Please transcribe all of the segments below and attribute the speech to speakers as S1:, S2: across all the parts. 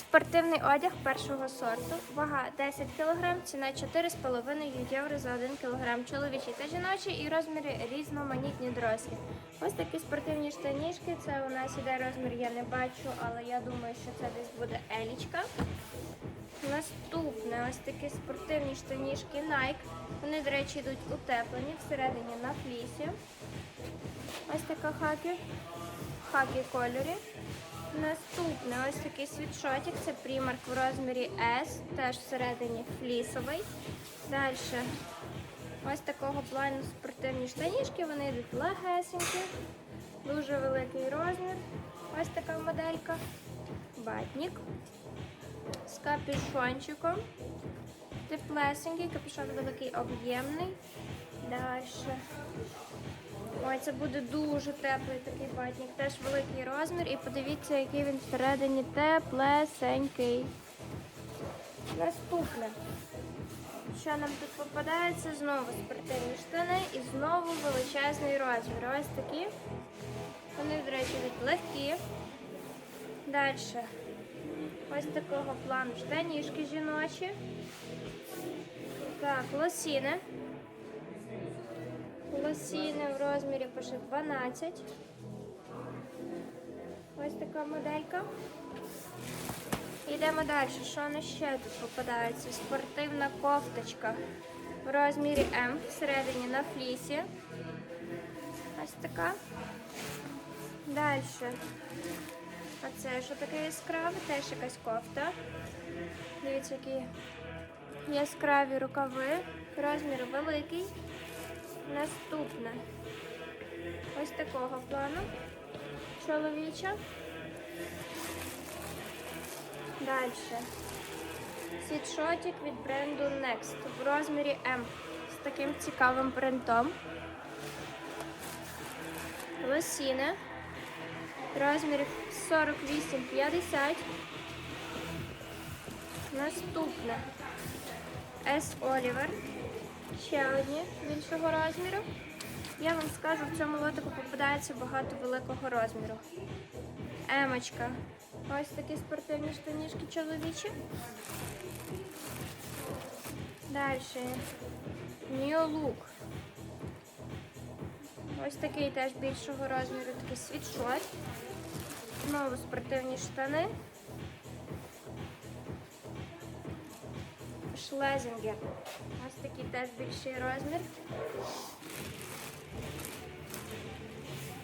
S1: Спортивний одяг першого сорту, вага 10 кг, ціна 4,5 євро за 1 кг. Чоловічі та жіночі і розміри різноманітні дорослі. Ось такі спортивні штанішки. Це у нас іде розмір, я не бачу, але я думаю, що це десь буде елічка. Наступне ось такі спортивні штанішки Nike. Вони, до речі, йдуть утеплені всередині на флісі. Ось така хакі, в хакі кольорі. Наступне ось такий світшотик, це примарк в розмірі S, теж всередині флісовий. Далі ось такого плану спортивні штанішки, вони йдуть легесенькі, дуже великий розмір. Ось така моделька. Батник з капюшончиком. Теплесенький, капюшон великий об'ємний. Далі. Ой, це буде дуже теплий такий батник, теж великий розмір. І подивіться, який він всередині теплесенький. Наступне. Що нам тут попадається? Знову спортивні штани і знову величезний розмір. Ось такі. Вони, до речі, легкі. Далі. Ось такого плану штанішки жіночі. Так, лосіни. Лосіни в розмірі пише 12. Ось така моделька. Йдемо далі. Що на ще тут попадається? Спортивна кофточка в розмірі М всередині на флісі. Ось така. Далі. А це що таке яскраве? Теж якась кофта. Дивіться, які яскраві рукави. Розмір великий. Наступне. Ось такого плану. Чоловіча. Далі. Світшотик від бренду Next в розмірі М з таким цікавим принтом. Лосіни. Розмірів 48-50. Наступне. S. Oliver. Ще одні більшого розміру. Я вам скажу, в цьому лотику попадається багато великого розміру. Емочка. Ось такі спортивні штанішки чоловічі. Далі. Look. Ось такий теж більшого розміру, такий світшот. Знову спортивні штани. Шлезінгер. Ось такий теж більший розмір.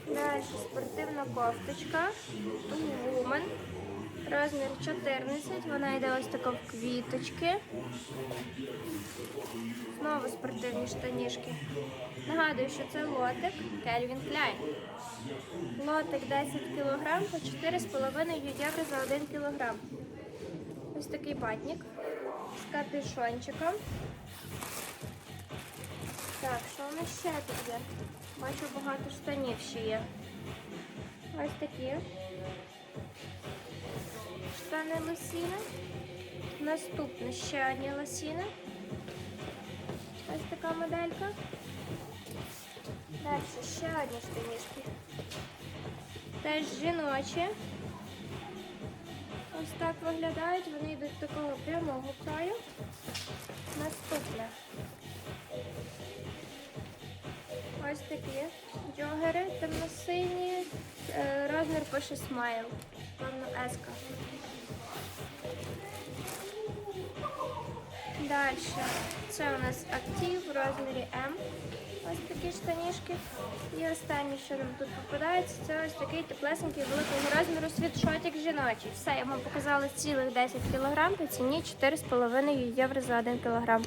S1: Далі спортивна кофточка. Woman. Розмір 14. Вона йде ось така в квіточки. Знову спортивні штанішки. Нагадую, що це лотик Calvin Klein. Лотик 10 кг по 4,5 євро за 1 кг. Ось такий батник капюшончиком. Так, що у нас ще тут є? Бачу, багато штанів ще є. Ось такі. Штани лосіни. Наступне ще одні лосіни. Ось така моделька. Далі ще одні штанішки. Теж жіночі. Ось так виглядають. Вони йдуть такого прямого краю. Наступне. Ось такі джогери темно-сині. Е, Розмір пише смайл. Певно, еска. Далі. Це у нас актив в розмірі М. Ось такі штанішки. І останнє, що нам тут попадається, це ось такий теплесенький великого розміру світшотик жіночий. Все, я вам показала цілих 10 кг по ціні 4,5 євро за 1 кг.